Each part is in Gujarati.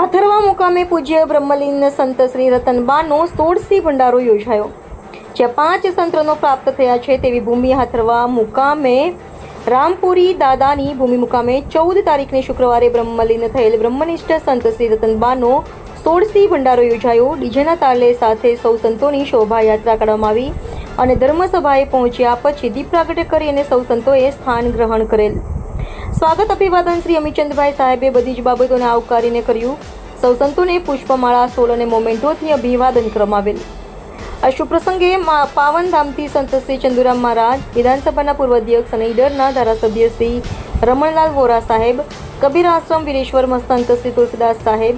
આથરવા મુકામે પૂજ્ય બ્રહ્મલીન સંત શ્રી રતનબાનો સોળસી ભંડારો યોજાયો. જ્યાં પાંચ સંતરનો પ્રાપ્ત થયા છે તેવી ભૂમિ હાથરવા મુકામે રામપુરી દાદાની ભૂમિ મુકામે ચૌદ તારીખને શુક્રવારે બ્રહ્મલીન થયેલ બ્રહ્મનિષ્ઠ સંત શ્રી રતનબાનો સોળસી ભંડારો યોજાયો. ડીજેના તાલે સાથે સૌ સંતોની શોભાયાત્રા કાઢવામાં આવી અને ધર્મસભાએ પહોંચ્યા પછી દીપ પ્રાગટ્ય કરી અને સૌ સંતોએ સ્થાન ગ્રહણ કરેલ. સ્વાગત અભિવાદન શ્રી અમિતચંદભાઈ સાહેબે બધી જ બાબતોને આવકારીને કર્યું. સૌ સંતોને પુષ્પમાળા સોલ અને મોમેન્ટોથી અભિવાદન કરવામાં આવેલ આ પ્રસંગે પાવનધામથી સંત શ્રી ચંદુરામ મહારાજ, વિધાનસભાના પૂર્વ અધ્યક્ષ અને ઈડરના ધારાસભ્ય શ્રી રમણલાલ વોરા સાહેબ, કબીર આશ્રમ વીરેશ્વર સંત શ્રી તુલસીદાસ સાહેબ,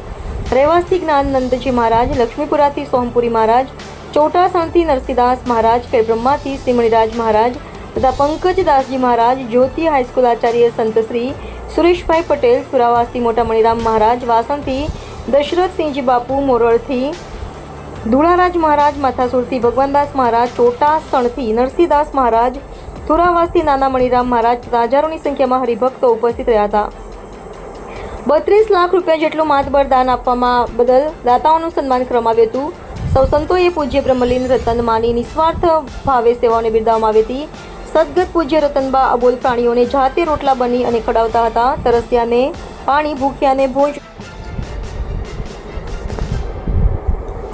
રહેવાસી જ્ઞાનનંદજી મહારાજ, લક્ષ્મીપુરાથી સોમપુરી મહારાજ ચોટાસણથી નરસિંહદાસ મહારાજ બ્રહ્માથી શ્રી મહારાજ તથા પંકજદાસજી મહારાજ, જ્યોતિ હાઈસ્કૂલ આચાર્ય સંતશ્રી સુરેશભાઈ પટેલ સુરાવાસથી મોટા મણિરામ મહારાજ, વાસણથી દશરથસિંહજી બાપુ મોરળથી ધુળારાજ મહારાજ, માથાસુરથી ભગવાનદાસ મહારાજ, ચોટાસણથી નરસિંહદાસ મહારાજ થુરાવાસથી નાના મણિરામ મહારાજ તથા સંખ્યામાં હરિભક્તો ઉપસ્થિત રહ્યા હતા. બત્રીસ લાખ રૂપિયા જેટલું માતબર દાન આપવામાં બદલ દાતાઓનું સન્માન કરવામાં આવ્યું હતું. સૌ સંતોએ પૂજ્ય બ્રહ્મલીન રતન માની નિસ્વાર્થ ભાવે સેવાઓને બિરદાવવામાં આવી હતી. સદગત પૂજ્ય રતનબા અબોલ પ્રાણીઓને જાતે રોટલા બની અને ખડાવતા હતા. તરસ્યાને પાણી, ભૂખ્યાને ભોજ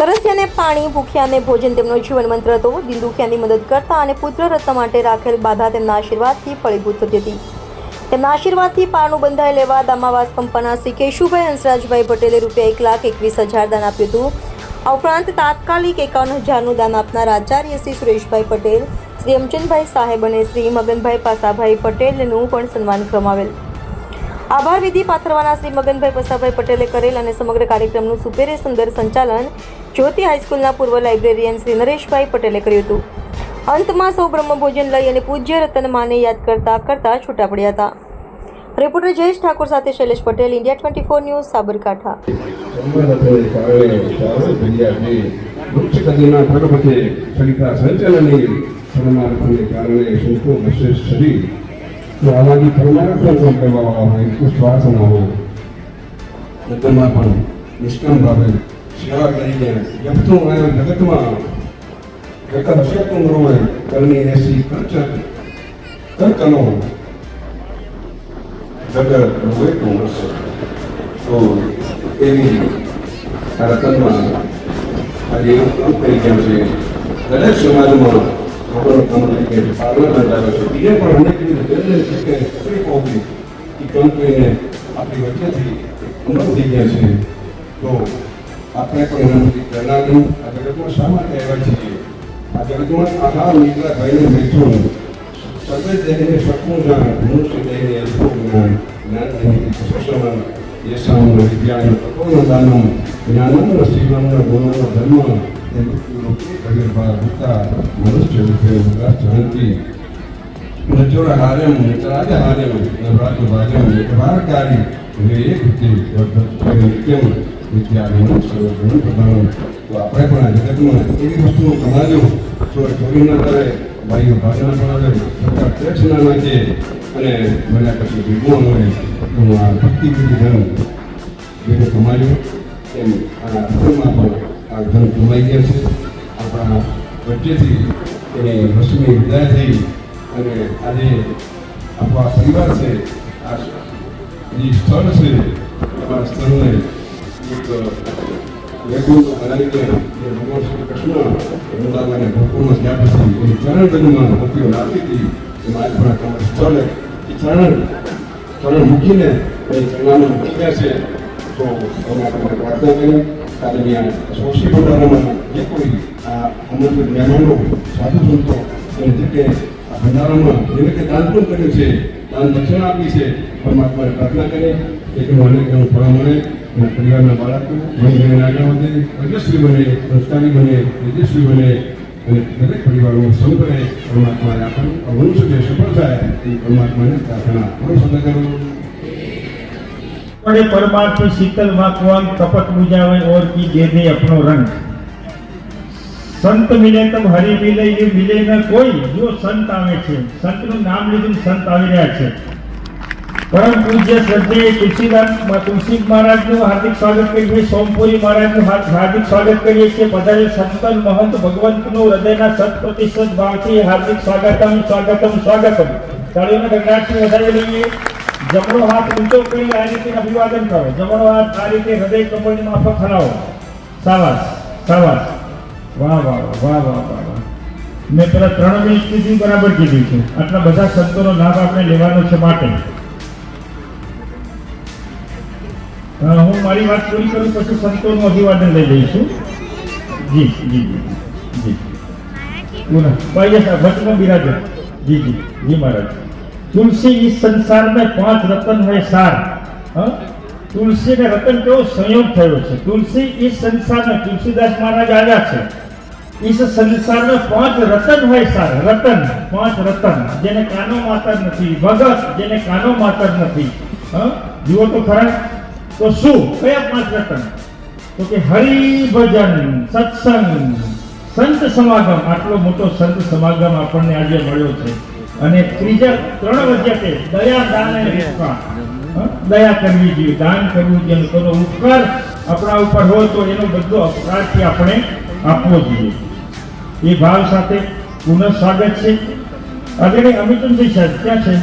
તરસ્યાને પાણી, ભૂખ્યાને ભોજન તેમનો જીવન મંત્ર હતો. દિલ મદદ કરતા અને પુત્ર રત્ન માટે રાખેલ બાધા તેમના આશીર્વાદથી ફળીભૂત થતી હતી. તેમના આશીર્વાદથી પારણું બંધાઈ લેવા દામાવાસ કંપના શ્રી કેશુભાઈ હંસરાજભાઈ પટેલે રૂપિયા એક લાખ એકવીસ હજાર દાન આપ્યું હતું. આ ઉપરાંત તાત્કાલિક એકાવન હજારનું દાન આપનાર આચાર્ય શ્રી સુરેશભાઈ પટેલ શ્રી અમચંદભાઈ સાહેબ અને શ્રી મગનભાઈ પાસાભાઈ પટેલનું પણ સન્માન કરવામાં આભાર વિધિ પાથરવાના શ્રી મગનભાઈ પસાભાઈ પટેલે કરેલ અને સમગ્ર કાર્યક્રમનું સુપેરે સુંદર સંચાલન જ્યોતિ હાઈસ્કૂલના પૂર્વ લાઇબ્રેરિયન શ્રી નરેશભાઈ પટેલે કર્યું હતું. અંતમાં સૌ બ્રહ્મભોજન લઈ અને પૂજ્ય રતન માને યાદ કરતા કરતા છૂટા પડ્યા હતા. રિપોર્ટર જયેશ ઠાકોર સાથે Shailesh Patel, India twenty four news, Sabarkantha. વૃક્ષ કદીના પ્રગપતે સરિતા સંચલનની પરમાર્થને કારણે સંતો વિશેષ શરીર તો આમાંથી પરમાર્થ પણ કહેવામાં આવે વિશ્વાસ ન હોય બધામાં પણ નિષ્કામ ભાવે સેવા કરીને જપતું આવ્યો જગતમાં જગત હસતું રોવે કરની એસી કંચન કંકનો જગત રોવે તો હશે તો એવી આ રતનમાં આજે એવું કામ કરી ગયા છે દરેક સમાજમાં તકલીફો હતી એ કામ કરીને આપણી વચ્ચેથી અમર થઈ ગયા છે તો આપણે પણ એના પ્રતિ પ્રેરણાનું આ જગતમાં શા માટે આવ્યા છીએ આ જગતમાં આહાર નીકળા ભાઈને મેથું સર્વે દેહને સકવું જાણ મનુષ્ય દેહને અલ્પો જ્ઞાન જ્ઞાન દેહને સુષમન યેષામ વિદ્યાન તપોનો દાનમ જ્ઞાનમ શિવમ ગુણમ ધર્મ નચોર હાર્યમ નચરાજ હાર્યમ નવરાત્ર એકવારકારી વિવેક વૃત્તિ વર્ધત નિત્યમ વિદ્યાનું સર્વગુણ પ્રધાન તો આપણે પણ આ જગતમાં એવી વસ્તુઓ કમાજો ચોર ચોરી ન કરે ભાઈઓ ભાષણ પણ આવે સરકાર ટેક્સ ના નાખે અને બન્યા પછી ભેગું હોય તો આ ભક્તિ વિધિ ધર્મ જેને કમાજો એમ આ ધર્મમાં પણ આ ધન કમાઈ ગયા છે. આપણા વચ્ચેથી એ રસમી વિદાય થઈ અને આજે આપણો આ પરિવાર છે, આ જે સ્થળ છે એમાં સ્થળને એક વેગું બનાવીને જે ભગવાન શ્રી કૃષ્ણ વૃંદાવને ગોકુળમાં ગયા પછી એની ચરણ ગંજમાં ગોપીઓ નાખી હતી. એમાં આજ પણ સ્થળ એ ચરણ ચરણ મૂકીને એ મૂક્યા છે. તો અમે આપણે પ્રાર્થના કરી કાલે સોશી ભંડારામાં જે કોઈ આમંત્રિત મહેમાનો સાધુ સંતો અને જે કે ભંડારામાં જેને કે દાન પણ કર્યું છે, દાન દક્ષિણા આપી છે પરમાત્માને પ્રાર્થના કરી. એક મને એનું ફળ મળે અને પરિવારના બાળકો મન બને આગળ વધે તેજસ્વી બને, સંસ્કારી બને, તેજસ્વી બને અને દરેક પરિવારનો સંત રહે પરમાત્માએ આપણું મનુષ્ય જે સફળ થાય એ પરમાત્માને પ્રાર્થના પૂરો સંગ કરું बड़े परमार्थ शीतल माखवान कपट बुझावे और की दे दे अपनो रंग સંત મિલે તમ હરિ મિલે એ મિલે ન કોઈ જો સંત આવે છે સંતનું નામ લીધું ને સંત આવી રહ્યા છે પરમ પૂજ્ય શ્રદ્ધેય તુલસીદાસ તુલસી મહારાજનું હાર્દિક સ્વાગત કરીએ છીએ સોમપુરી મહારાજનું હાર- હાર્દિક સ્વાગત કરીએ છીએ બધાએ સંતન મહંત ભગવંતનું હૃદયના શત પ્રતિશત ભાવથી હાર્દિક સ્વાગતમ સ્વાગતમ સ્વાગતમ તાળીઓના ગગડાટથી વધારી લઈએ જમણો હાથ ઊંચો કરી આ રીતે અભિવાદન કરો. જમણો હાથ આ રીતે હૃદય કમળની માફક હલાવો સાવાસ સાવાસ વાહ વાહ વાહ વાહ વાહ મેં પેલા ત્રણ મિનિટ કીધી બરાબર કીધું છે. આટલા બધા શબ્દોનો લાભ આપણે લેવાનો છે માટે. હું મારી વાત પૂરી કરું પછી સંતોનું અભિવાદન લઈ જઈશું જી જી જી જી. બિરાજો જી જી જી મહારાજ. तुलसी इस संसार में पांच रतन है सार हाँ? तुलसी ने रतन થયો છે? તુલસી इस संसार તુલસીદાસ મહારાજ આવ્યા છે. ઈ संसार પાંચ રતન હોય સાર. રતન, પાંચ રતન. જેને કાનો માતર નથી, ભગત જેને કાનો માતર નથી. હા? જુઓ તો ખરા. તો શું? કયા પાંચ રતન? તો કે હરિ ભજન સત્સંગ. સંત સમાગમ. આટલો મોટો સંત સમાગમ આપણને આજે મળ્યો છે. અને ત્રીજા ત્રણ વચ્ચે દયા, દાન અને દયા કરવી જોઈએ, દાન કરવું જોઈએ કોઈનો ઉપકાર આપણા ઉપર હોય તો એનો બધો અપરાધથી આપણે આપવો જોઈએ. એ ભાવ સાથે પુનઃ સ્વાગત છે. આગળ અમિતનભાઈ સાહેબ, ક્યાં છે?